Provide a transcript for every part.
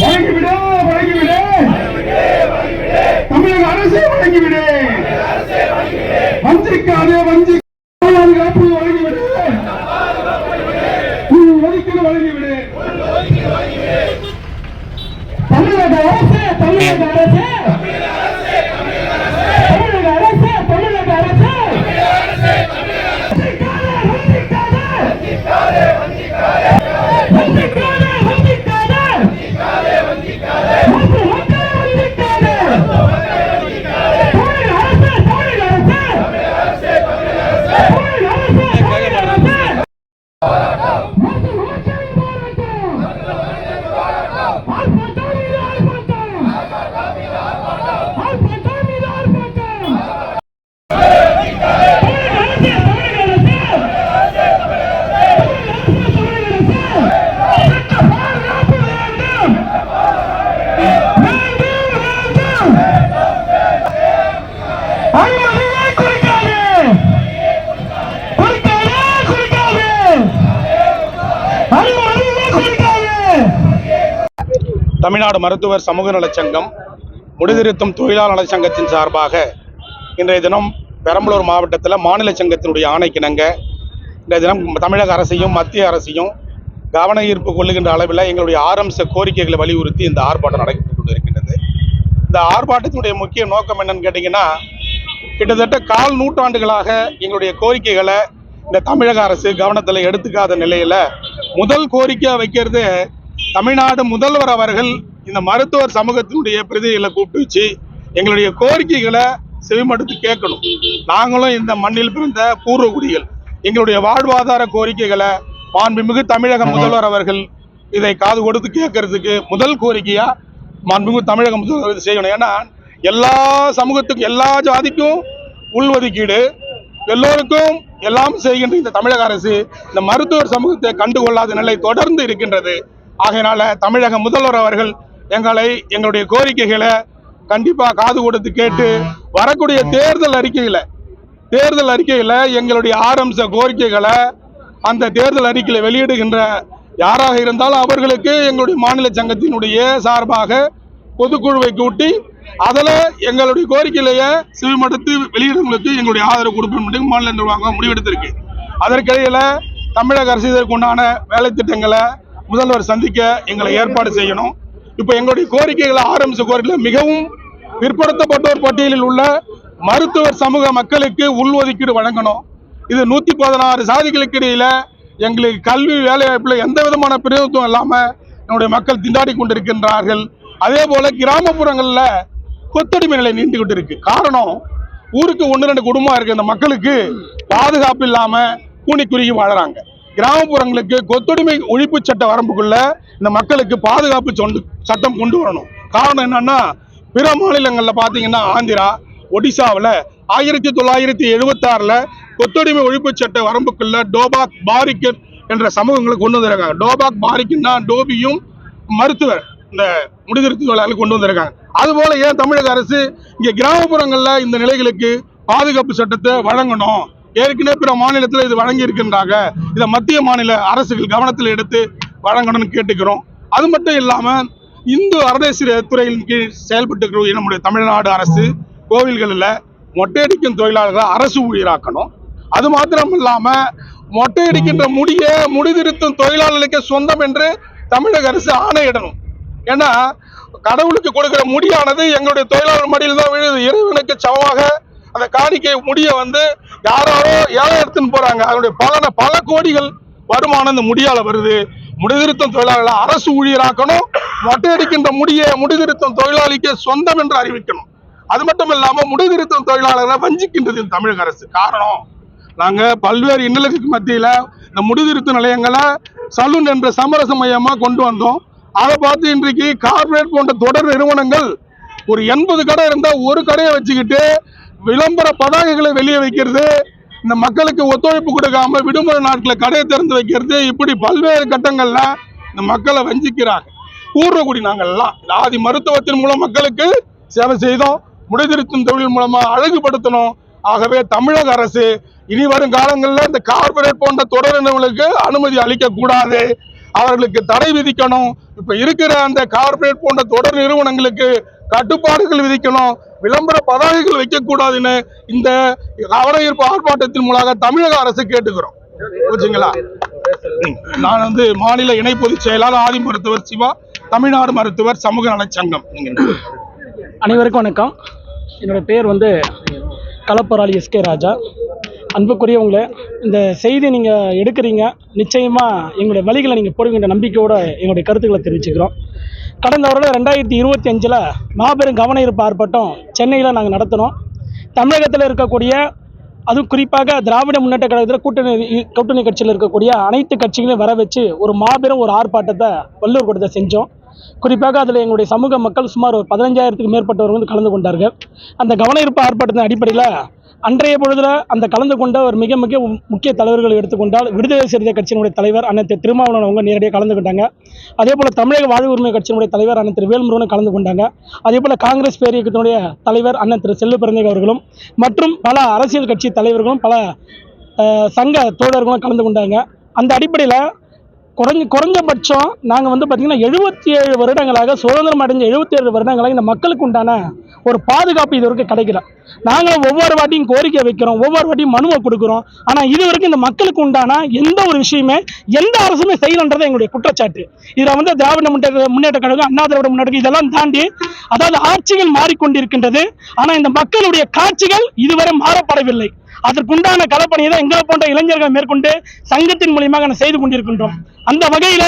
வழங்கிவிடு வழங்கிவிடு. தமிழக அரசே வழங்கிவிடு. வஞ்சிக்காதே வஞ்சி பாதுகாப்பு வழங்கிவிடு. உள் ஒதுக்கீடு வழங்கிவிடு. தமிழக அரசே தமிழக அரசே. தமிழ்நாடு மருத்துவர் சமூக நலச்சங்கம் முடிதிருத்தும் தொழிலாளர் நலச்சங்கத்தின் சார்பாக இன்றைய தினம் பெரம்பலூர் மாவட்டத்தில் மாநில சங்கத்தினுடைய ஆணைக்கிணங்க இன்றைய தினம் தமிழக அரசையும் மத்திய அரசையும் கவன ஈர்ப்பு கொள்ளுகின்ற அளவில் எங்களுடைய ஆரம்ச கோரிக்கைகளை வலியுறுத்தி இந்த ஆர்ப்பாட்டம் நடைபெற்று கொண்டிருக்கின்றது. இந்த ஆர்ப்பாட்டத்தினுடைய முக்கிய நோக்கம் என்னன்னு கேட்டிங்கன்னா கிட்டத்தட்ட கால் நூற்றாண்டுகளாக எங்களுடைய கோரிக்கைகளை இந்த தமிழக அரசு கவனத்தில் எடுத்துக்காத நிலையில் முதல் கோரிக்கை வைக்கிறது தமிழ்நாடு முதல்வர் அவர்கள் இந்த மருத்துவர் சமூகத்தினுடைய பிரதிகளை கூப்பிட்டு வச்சு எங்களுடைய கோரிக்கைகளை செவிமடுத்து கேட்கணும். நாங்களும் இந்த மண்ணில் பிறந்த பூர்வகுடிகள். எங்களுடைய வாழ்வாதார கோரிக்கைகளை மாண்புமிகு தமிழக முதல்வர் அவர்கள் இதை காது கொடுத்து கேட்கறதுக்கு முதல் கோரிக்கையா மாண்புமிகு தமிழக முதல்வர் செய்யணும். ஏன்னா எல்லா சமூகத்துக்கும் எல்லா ஜாதிக்கும் உள்ஒதுக்கீடு எல்லோருக்கும் எல்லாம் செய்கின்ற இந்த தமிழக அரசு இந்த மருத்துவர் சமூகத்தை கண்டுகொள்ளாத நிலை தொடர்ந்து இருக்கின்றது. ஆகையினால தமிழக முதல்வர் அவர்கள் எங்களை எங்களுடைய கோரிக்கைகளை கண்டிப்பா காது கொடுத்து கேட்டு வரக்கூடிய தேர்தல் அறிக்கையில தேர்தல் அறிக்கையில எங்களுடைய ஆரம்ப கோரிக்கைகளை அந்த தேர்தல் அறிக்கையில வெளியிடுகின்ற யாராக இருந்தாலும் அவர்களுக்கு எங்களுடைய மாநில சங்கத்தினுடைய சார்பாக பொதுக்குழுவை கூட்டி அதில் எங்களுடைய கோரிக்கையிலேயே செவிமடுத்து வெளியிடங்களுக்கு எங்களுடைய ஆதரவு கொடுப்போம் என்று மாநில நிர்வாகம் முடிவெடுத்திருக்கு. அதற்கிடையில் தமிழக அரசு இதற்குண்டான வேலை திட்டங்களை முதல்வர் சந்திக்க எங்களை ஏற்பாடு செய்யணும். இப்போ எங்களுடைய கோரிக்கைகளை ஆரம்பிச்ச கோரிக்கையில் மிகவும் பிற்படுத்தப்பட்டோர் பட்டியலில் உள்ள மருத்துவர் சமூக மக்களுக்கு உள்ஒதுக்கீடு வழங்கணும். இது நூத்தி பதினாறு சாதிகளுக்கு இடையில எங்களுக்கு கல்வி வேலைவாய்ப்பில் எந்த விதமான பிரதிநிதித்துவம் இல்லாம என்னுடைய மக்கள் திண்டாடி கொண்டிருக்கின்றார்கள். அதே போல கிராமப்புறங்களில் கொத்தடிமை நிலை நீண்டுகிட்டு இருக்கு. காரணம் ஊருக்கு ஒன்று ரெண்டு குடும்பம் இருக்கு இந்த மக்களுக்கு பாதுகாப்பு இல்லாம கூனி குறுகி வாழறாங்க. கிராமப்புறங்களுக்கு கொத்துடிமை ஒழிப்பு சட்ட வரம்புக்குள்ள இந்த மக்களுக்கு பாதுகாப்பு சொண்டு சட்டம் கொண்டு வரணும். காரணம் என்னன்னா பிற மாநிலங்களில் பார்த்தீங்கன்னா ஆந்திரா ஒடிசாவில் ஆயிரத்தி தொள்ளாயிரத்தி எழுபத்தாறில் கொத்தடிமை ஒழிப்பு சட்ட வரம்புக்குள்ள டோபாக் பாரிக்கர் என்ற சமூகங்களை கொண்டு வந்திருக்காங்க. டோபாக் பாரிக்குன்னா டோபியும் மருத்துவர் இந்த முடிதிருத்தி தொழிலாளர்கள் கொண்டு வந்திருக்காங்க. அதுபோல ஏன் தமிழக அரசு இங்கே கிராமப்புறங்களில் இந்த நிலைகளுக்கு பாதுகாப்பு சட்டத்தை வழங்கணும்? ஏற்கனவே பிற மாநிலத்தில் இது வழங்கி இருக்கின்றாங்க இதை மத்திய மாநில அரசுகள் கவனத்தில் எடுத்து வழங்கணும்னு கேட்டுக்கிறோம். அது மட்டும் இல்லாமல் இந்து அறநிலையத்துறை துறையின் கீழ் செயல்பட்டு நம்முடைய தமிழ்நாடு அரசு கோவில்களில் மொட்டையடிக்கும் தொழிலாளர்களை அரசு ஊழியராக்கணும். அது மாத்திரம் இல்லாமல் மொட்டையடிக்கின்ற முடிய முடிதிருத்தும் தொழிலாளர்களுக்கே சொந்தம் என்று தமிழக அரசு ஆணையிடணும். ஏன்னா கடவுளுக்கு கொடுக்கிற முடியானது எங்களுடைய தொழிலாளர் மடியில் தான் விழுது. இறைவனுக்கு சமமாக அந்த காணிக்கை முடிய வந்து யாரோ ஏழை எடுத்துன்னு போறாங்க. அதனுடைய பலன பல கோடிகள் வருமானம் இந்த முடியால வருது. முடிதிருத்தம் தொழிலாளர்களை அரசு ஊழியராக்கணும். மொட்டையடிக்கின்ற முடிய முடிதிருத்தம் தொழிலாளிக்கு சொந்தம் என்று அறிவிக்கணும். அது மட்டும் இல்லாம முடிதிருத்தம் தொழிலாளர்களை வஞ்சிக்கின்றது தமிழக அரசு. காரணம் நாங்க பல்வேறு இன்னலுக்கு மத்தியில இந்த முடிதிருத்த நிலையங்களை சலூன் என்ற சமரச மையமா கொண்டு வந்தோம். அதை பார்த்து இன்றைக்கு கார்பரேட் போன்ற தொடர் நிறுவனங்கள் ஒரு எண்பது கடை இருந்தா ஒரு கடையை வச்சுக்கிட்டு விளம்பர பதாகைகளை வெளியே வைக்கிறது இந்த மக்களுக்கு ஒத்துழைப்பு கொடுக்காம விடுமுறை நாட்களை கடையை திறந்து வைக்கிறது இப்படி பல்வேறு கட்டங்கள்ல இந்த மக்களை வஞ்சிக்கிறாங்க. பூர்வகுடி நாங்கள்லாம் ஆதி மருத்துவத்தின் மூலம் மக்களுக்கு சேவை செய்தோம் முடிதிருத்தும் தொழில் மூலமா அழகுபடுத்தணும் ஆகவே தமிழக அரசு இனி வரும் காலங்களில் இந்த கார்ப்பரேட் போன்ற தொடர் நிறுவனங்களுக்கு அனுமதி அளிக்க கூடாது அவர்களுக்கு தடை விதிக்கணும். இப்ப இருக்கிற அந்த கார்ப்பரேட் போன்ற தொடர் நிறுவனங்களுக்கு கட்டுப்பாடுகள் விதிக்கணும். விளம்பர பதாகைகள் வைக்கக்கூடாதுன்னு இந்த கவனஈர்ப்பு ஆர்ப்பாட்டத்தின் மூலமாக தமிழக அரசு கேட்டுக்கிறோம். புரிஞ்சுங்களா? நான் வந்து மாநில இணை பொதுச் செயலாளர் ஆதி மருத்துவர் சிவா தமிழ்நாடு மருத்துவர் சமூக நலச்சங்கம். அனைவருக்கும் வணக்கம். என்னோட பேர் வந்து கலப்பராளி எஸ்கே ராஜா. அன்புக்குரியவங்களே இந்த செய்தி நீங்கள் எடுக்கிறீங்க. நிச்சயமாக எங்களுடைய வழிகளை நீங்கள் போடுகின்ற நம்பிக்கையோட எங்களுடைய கருத்துக்களை தெரிவிச்சுக்கிறோம். கடந்த வருடம் ரெண்டாயிரத்தி இருபத்தி அஞ்சில் மாபெரும் கவன ஈர்ப்பு ஆர்ப்பாட்டம் சென்னையில் நாங்கள் நடத்தினோம். தமிழகத்தில் இருக்கக்கூடிய அதுவும் குறிப்பாக திராவிட முன்னேற்ற கழகத்தில் கூட்டணி கூட்டணி கட்சியில் இருக்கக்கூடிய அனைத்து கட்சிகளையும் வர வச்சு ஒரு மாபெரும் ஒரு ஆர்ப்பாட்டத்தை வள்ளுவர் கூட்டத்தை செஞ்சோம். குறிப்பாக அதில் எங்களுடைய சமூக மக்கள் சுமார் ஒரு பதினஞ்சாயிரத்துக்கு மேற்பட்டவர்கள் வந்து கலந்து கொண்டார்கள். அந்த கவன ஈர்ப்பு ஆர்ப்பாட்டத்தின் அடிப்படையில் அன்றைய பொழுதில் அந்த கலந்து கொண்ட ஒரு மிக மிக முக்கிய தலைவர்கள் எடுத்துக்கொண்டால் விடுதலை சிறுத்தை கட்சியினுடைய தலைவர் அண்ணன் திரு திருமாவளவன் அவங்க நேரடியாக கலந்து கொண்டாங்க அதே போல் தமிழக வாழ்வு உரிமை கட்சியினுடைய தலைவர் அண்ணன் திரு வேல்முருகனும் கலந்து கொண்டாங்க அதே போல் காங்கிரஸ் பேரியக்கத்தினுடைய தலைவர் அண்ணன் திரு செல்லு பிறந்தேக அவர்களும் மற்றும் பல அரசியல் கட்சி தலைவர்களும் பல சங்க தோழர்களும் கலந்து கொண்டாங்க அந்த அடிப்படையில் குறைஞ்ச குறைஞ்சபட்சம் நாங்கள் வந்து பார்த்திங்கன்னா எழுபத்தி ஏழு வருடங்களாக சுதந்திரம் அடைஞ்ச எழுபத்தி ஏழு வருடங்களாக இந்த மக்களுக்கு உண்டான ஒரு பாதுகாப்பு இது வரைக்கும் கிடைக்கல. நாங்களும் ஒவ்வொரு வாட்டியும் கோரிக்கை வைக்கிறோம் ஒவ்வொரு வாட்டியும் மனுவை கொடுக்குறோம். ஆனால் இது வரைக்கும் இந்த மக்களுக்கு உண்டான எந்த ஒரு விஷயமே எந்த அரசுமே செய்யலன்றது எங்களுடைய குற்றச்சாட்டு. இதில் வந்து திராவிட முன்னேற்ற முன்னேற்ற கழகம் அண்ணா திராவிட முன்னேற்ற இதெல்லாம் தாண்டி அதாவது ஆட்சிகள் மாறிக்கொண்டிருக்கின்றது. ஆனால் இந்த மக்களுடைய காட்சிகள் இதுவரை மாறப்படவில்லை. அதற்குண்டான களப்பணியை தான் எங்களை போன்ற இளைஞர்கள் மேற்கொண்டு சங்கத்தின் மூலியமாக செய்து கொண்டிருக்கின்றோம். அந்த வகையில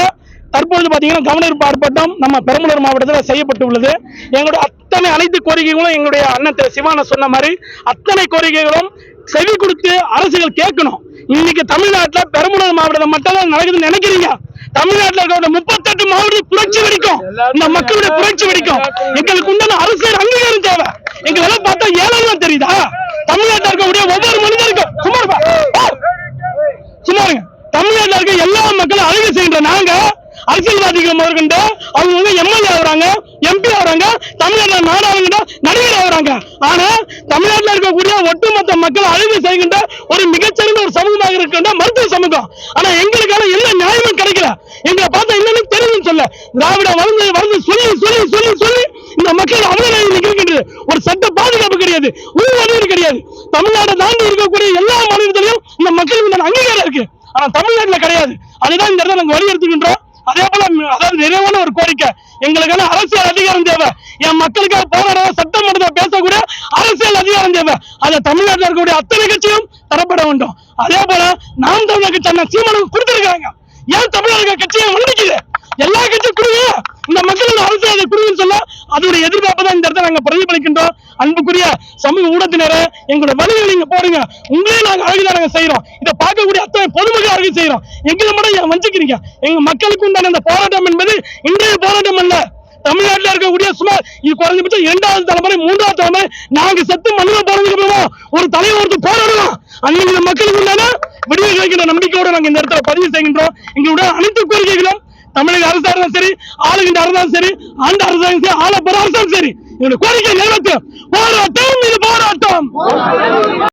தற்பொழுது பார்த்தீங்கன்னா கவனிப்பு ஆர்ப்பாட்டம் நம்ம பெரம்பலூர் மாவட்டத்தில் செய்யப்பட்டு உள்ளது எங்களுடைய அத்தனை அனைத்து கோரிக்கைகளும் எங்களுடைய அண்ணன் திரு சிவான சொன்ன மாதிரி அத்தனை கோரிக்கைகளும் செவி கொடுத்து அரசுகள் கேட்கணும். இன்னைக்கு தமிழ்நாட்டில் பெரம்பலூர் மாவட்டத்தில் மட்டும் தான் நடக்குதுன்னு நினைக்கிறீங்க? தமிழ்நாட்டில் இருக்கிற முப்பத்தெட்டு மாவட்டம் புரட்சி வெடிக்கும். இந்த மக்களுடைய புரட்சி வெடிக்கும். எங்களுக்கு உண்டான அரசியல் அங்கீகாரம் தேவை. எங்களெல்லாம் பார்த்தா ஏழை தெரியுதா? தமிழ்நாட்டில் இருக்கக்கூடிய ஒவ்வொரு சும்மா தமிழ்நாட்டில் இருக்க எல்லா மக்களும் அழகு செய்கின்ற நாங்க அரசியல்வாதிகள் முதற்கொண்டு அவங்க வந்து எம்எல்ஏ ஆகுறாங்க எம்பி ஆகுறாங்க தமிழ்நாட்டில் நாடாளுங்கிட்ட நடிகர் ஆகுறாங்க. ஆனா தமிழ்நாட்டில் இருக்கக்கூடிய ஒட்டுமொத்த மக்கள் அழகு செய்கின்ற ஒரு மிகச்சிறந்த ஒரு சமூகமாக இருக்கின்ற மருத்துவ சமூகம். ஆனா எங்களுக்கான என்ன நியாயமும் கிடைக்கல. எங்களை பார்த்தா என்னன்னு தெரியும் சொல்ல. திராவிட வளர்ந்து வளர்ந்து சொல்லி சொல்லி சொல்லி சொல்லி இந்த மக்கள் அவதனை நிகழ்கின்றது ஒரு சட்ட பாதுகாப்பு கிடையாது ஒரு கிடையாது. தமிழ்நாடு தாண்டி இருக்கக்கூடிய எல்லா இந்த மக்களுக்கு இந்த அங்கீகாரம் இருக்கு. ஆனா தமிழ்நாட்டுல கிடையாது. அதுதான் இந்த இடத்துல நாங்க வலியுறுத்துகின்றோம். அதே போல அதாவது நிறைவான ஒரு கோரிக்கை. எங்களுக்கான அரசியல் அதிகாரம் தேவை. என் மக்களுக்காக போராட சட்டமன்றத்தில் பேசக்கூடிய அரசியல் அதிகாரம் தேவை. அதை தமிழ்நாட்டில் இருக்கக்கூடிய அத்தனை கட்சியும் தரப்பட வேண்டும். அதே போல நாம் தமிழர் கட்சி அண்ணா சீமானுக்கு கொடுத்திருக்காங்க ஏன் தமிழக கட்சியை மன்னிக்குது? எல்லா கட்சியும் கொடுங்க இந்த மக்களோட அரசியல் அதை சொல்லி சொல்ல அதோட எதிர்பார்ப்பு தான் இந்த இடத்துல நாங்க பிரதிபலிக்கின்றோம். அன்புக்குரிய சமூக ஊடகத்தினரை எங்களோட வழிகளை நீங்க போடுங்க. உங்களே நாங்க அழகுதான் நாங்க செய்யறோம் இதை பார்க்கக்கூடிய அத்தனை பொதுமக்கள் அழகு செய்யறோம் எங்களை மட்டும் ஏன் வஞ்சிக்கிறீங்க? எங்க மக்களுக்கு உண்டான இந்த போராட்டம் என்பது இன்றைய போராட்டம் அல்ல. தமிழ்நாட்டில் இருக்கக்கூடிய சுமார் இது குறைஞ்சபட்சம் இரண்டாவது தலைமுறை மூன்றாவது தலைமுறை நாங்க செத்து மண்ணில் போறதுக்கு அப்புறமா ஒரு தலைவர் ஒருத்தர் போராடலாம். அன்னைக்கு மக்களுக்கு உண்டான விடுதலை கிடைக்கின்ற நம்பிக்கையோட நாங்க இந்த இடத்துல பதிவு செய்கின்றோம். எங்களுடைய அனைத்து கோரிக்கைகளும் தமிழக அரசா இருந்தாலும் சரி ஆளுகின்ற அரசாலும் சரி அந்த அரசாங்கம் சரி ஆள போற அரசாலும் சரி. என்னுடைய கோரிக்கை நிறைவேற்றும் போராட்டம் இது போராட்டம்.